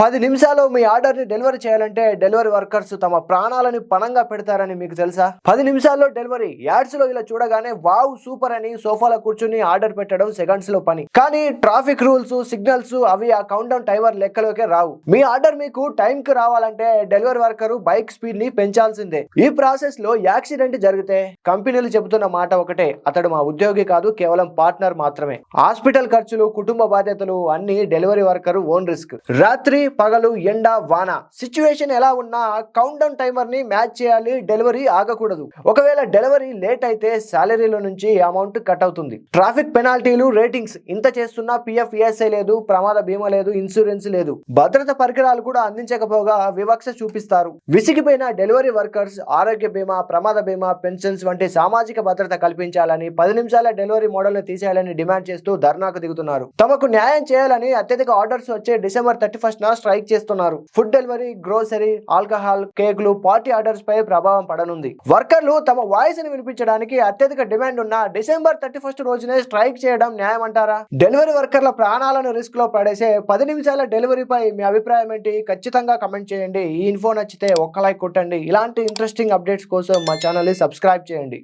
పది నిమిషాలు మీ ఆర్డర్ని డెలివరీ చేయాలంటే డెలివరీ వర్కర్స్ తమ ప్రాణాలని పణంగా పెడతారని మీకు తెలుసా? పది నిమిషాల్లో డెలివరీ. యాడ్స్లో ఇలా చూడగానే వావ్ సూపర్ అని సోఫాలో కూర్చుని ఆర్డర్ పెట్టడం సెకండ్స్లో పని. కానీ ట్రాఫిక్ రూల్స్ సిగ్నల్స్ అవి ఆ కౌంట్ డౌన్ టైమర్ లెక్కలోకే రావు. మీ ఆర్డర్ మీకు టైం కి రావాలంటే డెలివరీ వర్కర్ బైక్ స్పీడ్ని పెంచాల్సిందే. ఈ ప్రాసెస్లో యాక్సిడెంట్ జరిగితే కంపెనీలు చెబుతున్న మాట ఒకటే. అతడు మా ఉద్యోగి కాదు కేవలం పార్ట్నర్ మాత్రమే. హాస్పిటల్ ఖర్చులు కుటుంబ బాధ్యతలు అన్ని డెలివరీ వర్కర్ ఓన్ రిస్క్. రాత్రి పగలు ఎండ వాన. సిచ్యువేషన్ ఎలా ఉన్నా కౌంట్ డౌన్ టైమర్ని మ్యాచ్ చేయాలి డెలివరీ ఆగకూడదు. ఒకవేళ డెలివరీ లేట్ అయితే శాలరీలో నుంచి అమౌంట్ కట్ అవుతుంది. ట్రాఫిక్ పెనాల్టీలు రేటింగ్స్ ఇంత చేస్తున్నా పిఎఫ్ ఈఎస్ఐ లేదు ప్రమాద బీమా లేదు ఇన్సూరెన్స్ లేదు. భద్రత పరికరాలు కూడా అందించకపోగా వివక్ష చూపిస్తారు. విసిగిపోయిన డెలివరీ వర్కర్స్ ఆరోగ్య బీమా ప్రమాద బీమా పెన్షన్స్ వంటి సామాజిక భద్రత కల్పించాలని పది నిమిషాల డెలివరీ మోడల్ని తీసేయాలని డిమాండ్ చేస్తూ ధర్నాకు దిగుతున్నారు. తమకు న్యాయం చేయాలని అత్యధిక ఆర్డర్స్ వచ్చే డిసెంబర్ థర్టీ ఫస్ట్ స్ట్రైక్ చేస్తున్నారు. ఫుడ్ డెలివరీ గ్రోసరీ ఆల్కహాల్ కేకులు పార్టీ ఆర్డర్స్ పై ప్రభావం పడనుంది. వర్కర్లు తమ వాయిస్ని వినిపించడానికి అత్యధిక డిమాండ్ ఉన్న డిసెంబర్ థర్టీ ఫస్ట్ రోజునే స్ట్రైక్ చేయడం న్యాయం అంటారా డెలివరీ వర్కర్ల ప్రాణాలను రిస్క్లో పడేసే పది నిమిషాల డెలివరీపై మీ అభిప్రాయం ఏంటి? ఖచ్చితంగా కమెంట్ చేయండి. ఈ ఇన్ఫో నచ్చితే ఒక్క లైక్ కొట్టండి. ఇలాంటి ఇంట్రెస్టింగ్ అప్డేట్స్ కోసం మా ఛానల్ని సబ్స్క్రైబ్ చేయండి.